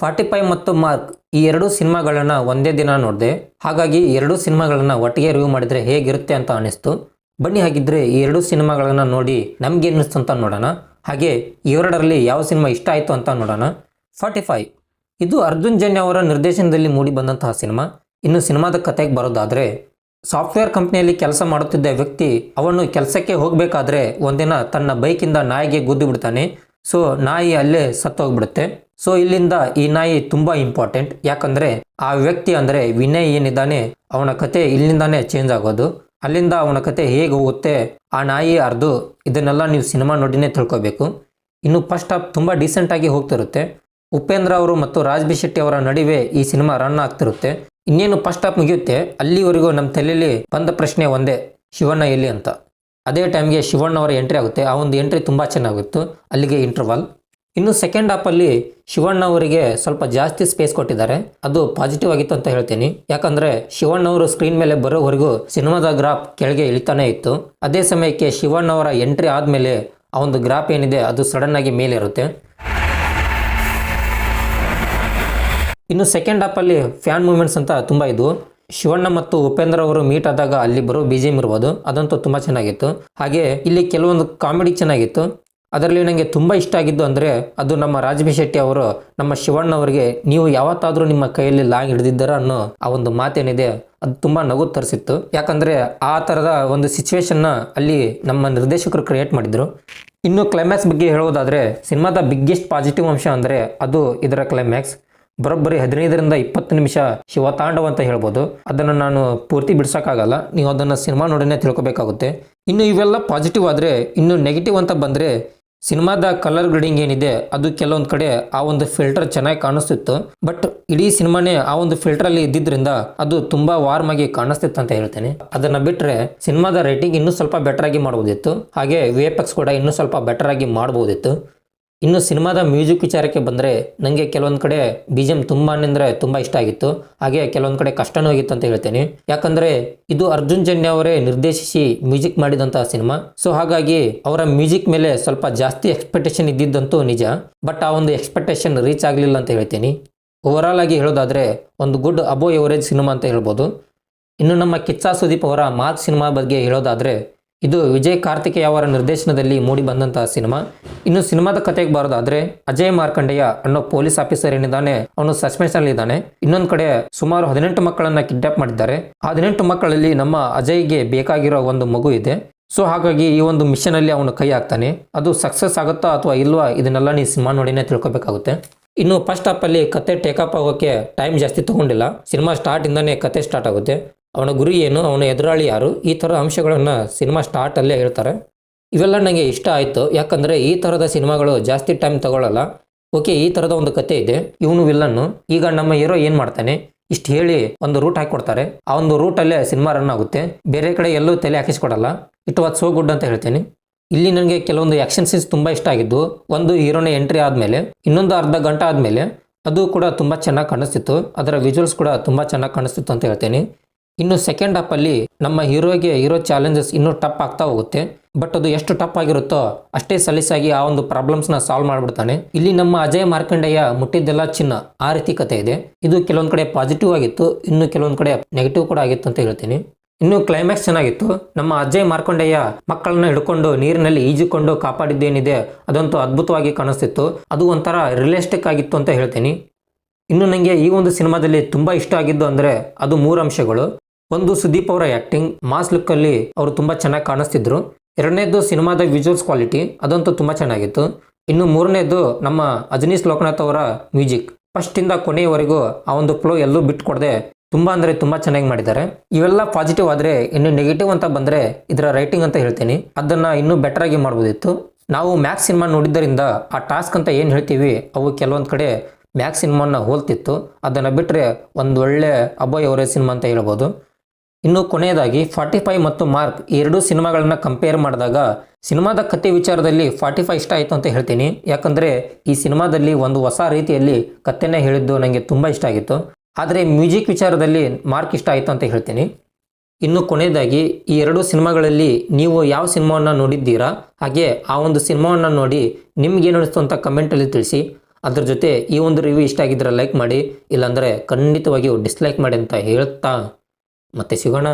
Forty five ಮತ್ತು mark ಈ ಎರಡು ಸಿನಿಮಾಗಳನ್ನು ಒಂದೇ ದಿನ ನೋಡಿದೆ. ಹಾಗಾಗಿ ಎರಡು ಸಿನಿಮಾಗಳನ್ನು ಒಟ್ಟಿಗೆ ರಿವ್ಯೂ ಮಾಡಿದರೆ ಹೇಗಿರುತ್ತೆ ಅಂತ ಅನಿಸ್ತು ಬನ್ನಿ ಹಾಗಿದ್ರೆ ಈ ಎರಡು ಸಿನಿಮಾಗಳನ್ನು ನೋಡಿ ನಮಗೆ ಅನ್ನಿಸ್ತು ಅಂತ ನೋಡೋಣ. ಹಾಗೆ ಇವೆರಡರಲ್ಲಿ ಯಾವ ಸಿನಿಮಾ ಇಷ್ಟ ಆಯಿತು ಅಂತ ನೋಡೋಣ. ಫಾರ್ಟಿ ಫೈವ್ ಇದು ಅರ್ಜುನ್ ಜನ್ಯ ಅವರ ನಿರ್ದೇಶನದಲ್ಲಿ ಮೂಡಿ ಬಂದಂತಹ ಸಿನಿಮಾ. ಇನ್ನು ಸಿನಿಮಾದ ಕತೆಗೆ ಬರೋದಾದರೆ, ಸಾಫ್ಟ್ವೇರ್ ಕಂಪ್ನಿಯಲ್ಲಿ ಕೆಲಸ ಮಾಡುತ್ತಿದ್ದ ವ್ಯಕ್ತಿ ಅವನು ಕೆಲಸಕ್ಕೆ ಹೋಗಬೇಕಾದ್ರೆ ಒಂದಿನ ತನ್ನ ಬೈಕಿಂದ ನಾಯಿಗೆ ಗುದ್ದು ಬಿಡ್ತಾನೆ. ಸೊ ನಾಯಿ ಅಲ್ಲೇ ಸತ್ತೋಗ್ಬಿಡುತ್ತೆ. ಸೊ ಇಲ್ಲಿಂದ ಈ ನಾಯಿ ತುಂಬಾ ಇಂಪಾರ್ಟೆಂಟ್ ಯಾಕಂದ್ರೆ ಆ ವ್ಯಕ್ತಿ ಅಂದ್ರೆ ವಿನಯ್ ಏನಿದ್ದಾನೆ, ಅವನ ಕತೆ ಇಲ್ಲಿಂದಾನೇ ಚೇಂಜ್ ಆಗೋದು. ಅಲ್ಲಿಂದ ಅವನ ಕತೆ ಹೇಗೆ ಹೋಗುತ್ತೆ, ಆ ನಾಯಿ ಅರ್ದು, ಇದನ್ನೆಲ್ಲ ನೀವು ಸಿನಿಮಾ ನೋಡಿನೇ ತಿಳ್ಕೊಬೇಕು. ಇನ್ನು ಫಸ್ಟ್ ಹಾಫ್ ತುಂಬ ಡೀಸೆಂಟ್ ಆಗಿ ಹೋಗ್ತಿರುತ್ತೆ. ಉಪೇಂದ್ರ ಅವರು ಮತ್ತು ರಾಜ್ ಬಿ ಶೆಟ್ಟಿ ಅವರ ನಡುವೆ ಈ ಸಿನಿಮಾ ರನ್ ಆಗ್ತಿರುತ್ತೆ. ಇನ್ನೇನು ಫಸ್ಟ್ ಹಾಫ್ ಮುಗಿಯುತ್ತೆ, ಅಲ್ಲಿವರೆಗೂ ನಮ್ಮ ತಲೆಯಲ್ಲಿ ಬಂದ ಪ್ರಶ್ನೆ ಒಂದೇ, ಶಿವಣ್ಣ ಎಲ್ಲಿ ಅಂತ. ಅದೇ ಟೈಮ್ಗೆ ಶಿವಣ್ಣ ಅವರ ಎಂಟ್ರಿ ಆಗುತ್ತೆ. ಆ ಒಂದು ಎಂಟ್ರಿ ತುಂಬ ಚೆನ್ನಾಗಿತ್ತು. ಅಲ್ಲಿಗೆ ಇಂಟರ್ವಲ್ ಇನ್ನು ಸೆಕೆಂಡ್ ಹಾಫಲ್ಲಿ ಶಿವಣ್ಣ ಅವರಿಗೆ ಸ್ವಲ್ಪ ಜಾಸ್ತಿ ಸ್ಪೇಸ್ ಕೊಟ್ಟಿದ್ದಾರೆ. ಅದು ಪಾಸಿಟಿವ್ ಆಗಿತ್ತು ಅಂತ ಹೇಳ್ತೀನಿ. ಯಾಕಂದ್ರೆ ಶಿವಣ್ಣ ಅವರು ಸ್ಕ್ರೀನ್ ಮೇಲೆ ಬರೋವರೆಗೂ ಸಿನಿಮಾದ ಗ್ರಾಫ್ ಕೆಳಗೆ ಇಳಿತಾನೆ ಇತ್ತು. ಅದೇ ಸಮಯಕ್ಕೆ ಶಿವಣ್ಣ ಅವರ ಎಂಟ್ರಿ ಆದಮೇಲೆ ಆ ಒಂದು ಗ್ರಾಫ್ ಏನಿದೆ, ಅದು ಸಡನ್ ಆಗಿ ಮೇಲೆ ಇರುತ್ತೆ ಇನ್ನು ಸೆಕೆಂಡ್ ಹಾಫಲ್ಲಿ ಫ್ಯಾನ್ ಮೂಮೆಂಟ್ಸ್ ಅಂತ ತುಂಬ ಇದ್ವು. ಶಿವಣ್ಣ ಮತ್ತು ಉಪೇಂದ್ರ ಅವರು ಮೀಟ್ ಆದಾಗ ಅಲ್ಲಿ ಬರೋ ಬಿ ಜಿ ಇರ್ಬೋದು. ಅದಂತೂ ತುಂಬ ಚೆನ್ನಾಗಿತ್ತು. ಹಾಗೆ ಇಲ್ಲಿ ಕೆಲವೊಂದು ಕಾಮಿಡಿ ಚೆನ್ನಾಗಿತ್ತು. ಅದರಲ್ಲಿ ನನಗೆ ತುಂಬ ಇಷ್ಟ ಆಗಿದ್ದು ಅಂದರೆ ಅದು ನಮ್ಮ ರಾಜಬಿ ಶೆಟ್ಟಿ ಅವರು ನಮ್ಮ ಶಿವಣ್ಣ ಅವರಿಗೆ, ನೀವು ಯಾವತ್ತಾದರೂ ನಿಮ್ಮ ಕೈಯಲ್ಲಿ ಲಾಂಗ್ ಹಿಡಿದಿದ್ದಾರ ಅನ್ನೋ ಆ ಒಂದು ಮಾತೇನಿದೆ. ಅದು ತುಂಬ ನಗು ತರಿಸಿತ್ತು. ಯಾಕಂದರೆ ಆ ಥರದ ಒಂದು ಸಿಚುವೇಶನ್ನ ಅಲ್ಲಿ ನಮ್ಮ ನಿರ್ದೇಶಕರು ಕ್ರಿಯೇಟ್ ಮಾಡಿದರು. ಇನ್ನು ಕ್ಲೈಮ್ಯಾಕ್ಸ್ ಬಗ್ಗೆ ಹೇಳುವುದಾದರೆ, ಸಿನಿಮಾದ ಬಿಗ್ಗೆಸ್ಟ್ ಪಾಸಿಟಿವ್ ಅಂಶ ಅಂದರೆ ಅದು ಇದರ ಕ್ಲೈಮ್ಯಾಕ್ಸ್ ಬರೋಬ್ಬರಿ ಹದಿನೈದರಿಂದ ಇಪ್ಪತ್ತು ನಿಮಿಷ ಶಿವ ತಾಂಡವ ಅಂತ ಹೇಳ್ಬೋದು. ಅದನ್ನು ನಾನು ಪೂರ್ತಿ ಬಿಡ್ಸೋಕ್ಕಾಗಲ್ಲ. ನೀವು ಅದನ್ನು ಸಿನಿಮಾ ನೋಡಿನೇ ತಿಳ್ಕೊಬೇಕಾಗುತ್ತೆ. ಇನ್ನು ಇವೆಲ್ಲ ಪಾಸಿಟಿವ್ ಆದರೆ, ಇನ್ನು ನೆಗೆಟಿವ್ ಅಂತ ಬಂದರೆ ಸಿನಿಮಾದ ಕಲರ್ ಗ್ರೇಡಿಂಗ್ ಏನಿದೆ, ಅದು ಕೆಲವೊಂದು ಕಡೆ ಆ ಒಂದು ಫಿಲ್ಟರ್ ಚೆನ್ನಾಗಿ ಕಾಣಿಸ್ತಿತ್ತು. ಬಟ್ ಇಡೀ ಸಿನಿಮಾನೇ ಆ ಒಂದು ಫಿಲ್ಟರ್ ಅಲ್ಲಿ ಇದ್ದಿದ್ರಿಂದ ಅದು ತುಂಬಾ ವಾರ್ಮ್ ಆಗಿ ಕಾಣಿಸ್ತಿತ್ತು ಅಂತ ಹೇಳ್ತೇನೆ. ಅದನ್ನ ಬಿಟ್ರೆ ಸಿನಿಮಾದ ರೇಟಿಂಗ್ ಇನ್ನೂ ಸ್ವಲ್ಪ ಬೆಟರ್ ಆಗಿ ಮಾಡಬಹುದಿತ್ತು ಹಾಗೆ ವಿಎಫ್ಎಕ್ಸ್ ಕೂಡ ಇನ್ನೂ ಸ್ವಲ್ಪ ಬೆಟರ್ ಆಗಿ ಮಾಡ್ಬೋದಿತ್ತು. ಇನ್ನು ಸಿನಿಮಾದ ಮ್ಯೂಸಿಕ್ ವಿಚಾರಕ್ಕೆ ಬಂದರೆ ನನಗೆ ಕೆಲವೊಂದು ಕಡೆ ಬಿ ಜಿ ಎಂ ತುಂಬ ಅಂದರೆ ತುಂಬ ಇಷ್ಟ ಆಗಿತ್ತು. ಹಾಗೆ ಕೆಲವೊಂದು ಕಡೆ ಕಷ್ಟನೂ ಆಗಿತ್ತು ಅಂತ ಹೇಳ್ತೇನೆ. ಯಾಕಂದರೆ ಇದು ಅರ್ಜುನ್ ಜನ್ಯ ಅವರೇ ನಿರ್ದೇಶಿಸಿ ಮ್ಯೂಸಿಕ್ ಮಾಡಿದಂತಹ ಸಿನಿಮಾ. ಸೊ ಹಾಗಾಗಿ ಅವರ ಮ್ಯೂಸಿಕ್ ಮೇಲೆ ಸ್ವಲ್ಪ ಜಾಸ್ತಿ ಎಕ್ಸ್ಪೆಕ್ಟೇಷನ್ ಇದ್ದಿದ್ದಂತೂ ನಿಜ. ಬಟ್ ಆ ಒಂದು ಎಕ್ಸ್ಪೆಕ್ಟೇಷನ್ ರೀಚ್ ಆಗಲಿಲ್ಲ ಅಂತ ಹೇಳ್ತೀನಿ. ಓವರಾಲ್ ಆಗಿ ಹೇಳೋದಾದರೆ ಒಂದು ಗುಡ್ ಅಬೋ ಎವರೇಜ್ ಸಿನಿಮಾ ಅಂತ ಹೇಳ್ಬೋದು. ಇನ್ನು ನಮ್ಮ ಕಿಚ್ಚಾ ಸುದೀಪ್ ಅವರ ಮಾರ್ಕ್ ಸಿನಿಮಾ ಬಗ್ಗೆ ಹೇಳೋದಾದರೆ ಇದು ವಿಜಯ್ ಕಾರ್ತಿಕೇಯ ಅವರ ನಿರ್ದೇಶನದಲ್ಲಿ ಮೂಡಿ ಬಂದಂತಹ ಸಿನಿಮಾ. ಇನ್ನು ಸಿನಿಮಾದ ಕತೆಗೆ ಬರೋದಾದ್ರೆ ಅಜಯ್ ಮಾರ್ಕಂಡೇಯ ಅನ್ನೋ ಪೊಲೀಸ್ ಆಫೀಸರ್ ಏನಿದ್ದಾನೆ, ಅವನು ಸಸ್ಪೆನ್ಸ್ ಅಲ್ಲಿ ಇದ್ದಾನೆ. ಇನ್ನೊಂದು ಕಡೆ ಸುಮಾರು ಹದಿನೆಂಟು ಮಕ್ಕಳನ್ನ ಕಿಡ್ನಾಪ್ ಮಾಡಿದ್ದಾರೆ. ಆ ಹದಿನೆಂಟು ಮಕ್ಕಳಲ್ಲಿ ನಮ್ಮ ಅಜಯ್ಗೆ ಬೇಕಾಗಿರೋ ಒಂದು ಮಗು ಇದೆ. ಸೊ ಹಾಗಾಗಿ ಈ ಒಂದು ಮಿಷನ್ ಅಲ್ಲಿ ಅವನು ಕೈ ಹಾಕ್ತಾನೆ. ಅದು ಸಕ್ಸಸ್ ಆಗುತ್ತಾ ಅಥವಾ ಇಲ್ವಾ ಇದನ್ನೆಲ್ಲ ನೀ ಸಿನಿಮಾ ನೋಡಿನೇ ತಿಳ್ಕೊಬೇಕಾಗುತ್ತೆ. ಇನ್ನು ಫಸ್ಟ್ ಹಾಫಲ್ಲಿ ಕತೆ ಟೇಕಪ್ ಆಗೋಕೆ ಟೈಮ್ ಜಾಸ್ತಿ ತಗೊಂಡಿಲ್ಲ. ಸಿನಿಮಾ ಸ್ಟಾರ್ಟ್ ಇಂದಾನೆ ಕತೆ ಸ್ಟಾರ್ಟ್ ಆಗುತ್ತೆ. ಅವನ ಗುರಿ ಏನು, ಅವನ ಎದುರಾಳಿ ಯಾರು? ಈ ಥರ ಅಂಶಗಳನ್ನು ಸಿನಿಮಾ ಸ್ಟಾರ್ಟಲ್ಲೇ ಹೇಳ್ತಾರೆ. ಇವೆಲ್ಲ ನನಗೆ ಇಷ್ಟ ಆಯಿತು. ಯಾಕಂದರೆ ಈ ಥರದ ಸಿನಿಮಾಗಳು ಜಾಸ್ತಿ ಟೈಮ್ ತಗೊಳ್ಳಲ್ಲ ಓಕೆ ಈ ಥರದ ಒಂದು ಕತೆ ಇದೆ. ಇವನು ವಿಲ್ಲನ್ನು ಈಗ ನಮ್ಮ ಹೀರೋ ಏನು ಮಾಡ್ತಾನೆ? ಇಷ್ಟು ಹೇಳಿ ಒಂದು ರೂಟ್ ಹಾಕಿಕೊಡ್ತಾರೆ ಆ ಒಂದು ರೂಟಲ್ಲೇ ಸಿನಿಮಾ ರನ್ ಆಗುತ್ತೆ. ಬೇರೆ ಕಡೆ ಎಲ್ಲೂ ತಲೆ ಹಾಕಿಸ್ಕೊಡಲ್ಲ. ಇಟ್ ವಾಸ್ ಸೋ ಗುಡ್ ಅಂತ ಹೇಳ್ತೀನಿ. ಇಲ್ಲಿ ನನಗೆ ಕೆಲವೊಂದು ಆ್ಯಕ್ಷನ್ ಸೀನ್ಸ್ ತುಂಬ ಇಷ್ಟ ಆಗಿದ್ದು, ಒಂದು ಹೀರೋನ ಎಂಟ್ರಿ ಆದಮೇಲೆ, ಇನ್ನೊಂದು ಅರ್ಧ ಗಂಟೆ ಆದಮೇಲೆ, ಅದು ಕೂಡ ತುಂಬ ಚೆನ್ನಾಗಿ ಕಾಣಿಸ್ತಿತ್ತು. ಅದರ ವಿಜುವಲ್ಸ್ ಕೂಡ ತುಂಬ ಚೆನ್ನಾಗಿ ಕಾಣಿಸ್ತಿತ್ತು ಅಂತ ಹೇಳ್ತೀನಿ. ಇನ್ನು ಸೆಕೆಂಡ್ ಹಾಫಲ್ಲಿ ನಮ್ಮ ಹೀರೋಗೆ ಇರೋ ಚಾಲೆಂಜಸ್ ಇನ್ನೂ ಟಪ್ ಆಗ್ತಾ ಹೋಗುತ್ತೆ. ಬಟ್ ಅದು ಎಷ್ಟು ಟಪ್ ಆಗಿರುತ್ತೋ ಅಷ್ಟೇ ಸಲೀಸಾಗಿ ಆ ಒಂದು ಪ್ರಾಬ್ಲಮ್ಸ್ನ ಸಾಲ್ವ್ ಮಾಡಿಬಿಡ್ತಾನೆ. ಇಲ್ಲಿ ನಮ್ಮ ಅಜಯ್ ಮಾರ್ಕಂಡಯ್ಯ ಮುಟ್ಟಿದ್ದೆಲ್ಲ ಚಿನ್ನ. ಆ ರೀತಿ ಕತೆ ಇದೆ. ಇದು ಕೆಲವೊಂದು ಕಡೆ ಪಾಸಿಟಿವ್ ಆಗಿತ್ತು, ಇನ್ನು ಕೆಲವೊಂದು ಕಡೆ ನೆಗೆಟಿವ್ ಕೂಡ ಆಗಿತ್ತು ಅಂತ ಹೇಳ್ತೀನಿ. ಇನ್ನು ಕ್ಲೈಮ್ಯಾಕ್ಸ್ ಚೆನ್ನಾಗಿತ್ತು. ನಮ್ಮ ಅಜಯ್ ಮಾರ್ಕೊಂಡಯ್ಯ ಮಕ್ಕಳನ್ನ ಹಿಡ್ಕೊಂಡು ನೀರಿನಲ್ಲಿ ಈಜಿಕೊಂಡು ಕಾಪಾಡಿದ್ದೇನಿದೆ ಅದಂತೂ ಅದ್ಭುತವಾಗಿ ಕಾಣಿಸ್ತಿತ್ತು. ಅದು ಒಂಥರ ರಿಯಲಿಸ್ಟಿಕ್ ಆಗಿತ್ತು ಅಂತ ಹೇಳ್ತೀನಿ. ಇನ್ನು ನನಗೆ ಈ ಒಂದು ಸಿನಿಮಾದಲ್ಲಿ ತುಂಬ ಇಷ್ಟ ಆಗಿದ್ದು ಅಂದರೆ ಅದು ಮೂರು ಅಂಶಗಳು. ಒಂದು ಸುದೀಪ್ ಅವರ ಆಕ್ಟಿಂಗ್ ಮಾಸ್ ಲುಕ್ ಅಲ್ಲಿ ಅವರು ತುಂಬಾ ಚೆನ್ನಾಗಿ ಕಾಣಿಸ್ತಿದ್ರು. ಎರಡನೇದು ಸಿನಿಮಾದ ವಿಜುವಲ್ಸ್ ಕ್ವಾಲಿಟಿ ಅದಂತೂ ತುಂಬಾ ಚೆನ್ನಾಗಿತ್ತು. ಇನ್ನು ಮೂರನೇದು ನಮ್ಮ ಅಜನೀಶ್ ಲೋಕನಾಥ್ ಅವರ ಮ್ಯೂಸಿಕ್. ಇಂದ ಕೊನೆಯವರೆಗೂ ಆ ಒಂದು ಫ್ಲೋ ಎಲ್ಲೂ ಬಿಟ್ಟು ಕೊಡದೆ ತುಂಬ ಅಂದರೆ ತುಂಬ ಚೆನ್ನಾಗಿ ಮಾಡಿದ್ದಾರೆ. ಇವೆಲ್ಲ ಪಾಸಿಟಿವ್ ಆದರೆ, ಇನ್ನು ನೆಗೆಟಿವ್ ಅಂತ ಬಂದ್ರೆ ಇದರ ರೈಟಿಂಗ್ ಅಂತ ಹೇಳ್ತೀನಿ. ಅದನ್ನ ಇನ್ನೂ ಬೆಟರ್ ಆಗಿ ಮಾಡ್ಬೋದಿತ್ತು. ನಾವು ಮ್ಯಾಕ್ಸ್ ಸಿನಿಮಾ ನೋಡಿದ್ದರಿಂದ ಆ ಟಾಸ್ಕ್ ಅಂತ ಏನು ಹೇಳ್ತೀವಿ, ಅವು ಕೆಲವೊಂದು ಕಡೆ ಮ್ಯಾಕ್ಸ್ ಸಿನಿಮಾನ ಹೋಲ್ತಿತ್ತು. ಅದನ್ನು ಬಿಟ್ಟರೆ ಒಂದು ಒಳ್ಳೆ ಅಭಯ್ ಅವರೇ ಸಿನಿಮಾ ಅಂತ ಹೇಳ್ಬೋದು. ಇನ್ನು ಕೊನೆಯದಾಗಿ ಫಾರ್ಟಿ ಫೈವ್ ಮತ್ತು ಮಾರ್ಕ್ ಎರಡೂ ಸಿನಿಮಾಗಳನ್ನ ಕಂಪೇರ್ ಮಾಡಿದಾಗ ಸಿನಿಮಾದ ಕತೆ ವಿಚಾರದಲ್ಲಿ ಫಾರ್ಟಿ ಫೈವ್ ಇಷ್ಟ ಆಯಿತು ಅಂತ ಹೇಳ್ತೀನಿ. ಯಾಕಂದರೆ ಈ ಸಿನಿಮಾದಲ್ಲಿ ಒಂದು ಹೊಸ ರೀತಿಯಲ್ಲಿ ಕಥೆನೇ ಹೇಳಿದ್ದು ನನಗೆ ತುಂಬ ಇಷ್ಟ ಆಗಿತ್ತು. ಆದರೆ ಮ್ಯೂಸಿಕ್ ವಿಚಾರದಲ್ಲಿ ಮಾರ್ಕ್ ಇಷ್ಟ ಆಯಿತು ಅಂತ ಹೇಳ್ತೀನಿ. ಇನ್ನು ಕೊನೆಯದಾಗಿ ಈ ಎರಡು ಸಿನಿಮಾಗಳಲ್ಲಿ ನೀವು ಯಾವ ಸಿನಿಮಾವನ್ನು ನೋಡಿದ್ದೀರಾ? ಹಾಗೆ ಆ ಒಂದು ಸಿನಿಮಾವನ್ನು ನೋಡಿ ನಿಮ್ಗೇನು ಅನಿಸ್ತು ಅಂತ ಕಮೆಂಟಲ್ಲಿ ತಿಳಿಸಿ. ಅದ್ರ ಜೊತೆ ಈ ಒಂದು ರಿವ್ಯೂ ಇಷ್ಟ ಆಗಿದ್ರೆ ಲೈಕ್ ಮಾಡಿ, ಇಲ್ಲಾಂದರೆ ಖಂಡಿತವಾಗಿಯೂ ಡಿಸ್ಲೈಕ್ ಮಾಡಿ ಅಂತ ಹೇಳ್ತಾ ಮತ್ತೆ ಸಿಗೋಣ.